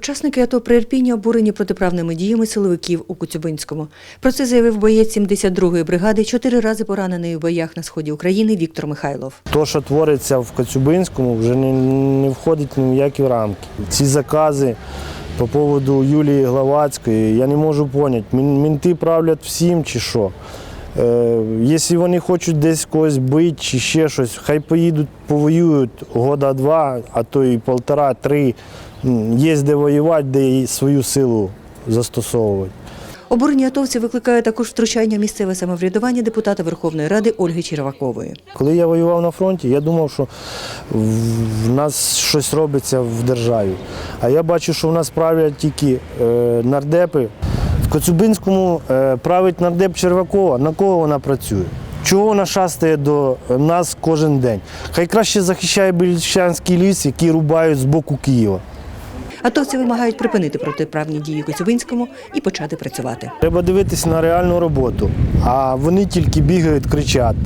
Учасники АТО при обурені протиправними діями силовиків у Коцюбинському. Про це заявив боєць 72-ї бригади, чотири рази поранений у боях на сході України Віктор Михайлов. То, що твориться в Коцюбинському, вже не, не входить ні в які рамки. Ці закази по поводу Юлії Главацької, я не можу зрозуміти, мінти правлять всім чи що. Е, якщо вони хочуть десь когось бити чи ще щось, хай поїдуть, повоюють года два, а то і полтора-три. Є де воювати, де і свою силу застосовувати. Обурені атовці викликає також втручання в місцеве самоврядування депутата Верховної Ради Ольги Червакової. Коли я воював на фронті, я думав, що в в нас щось робиться в державі. А я бачу, що в нас правлять тільки е, нардепи. Коцюбинському е, править нардеп Червакова. На кого вона працює? Чого вона шастає до нас кожен день? Хай краще захищає Більшанський ліс, який рубають з боку Києва. Атовці вимагають припинити протиправні дії Коцюбинському і почати працювати. Треба дивитися на реальну роботу, а вони тільки бігають, кричать.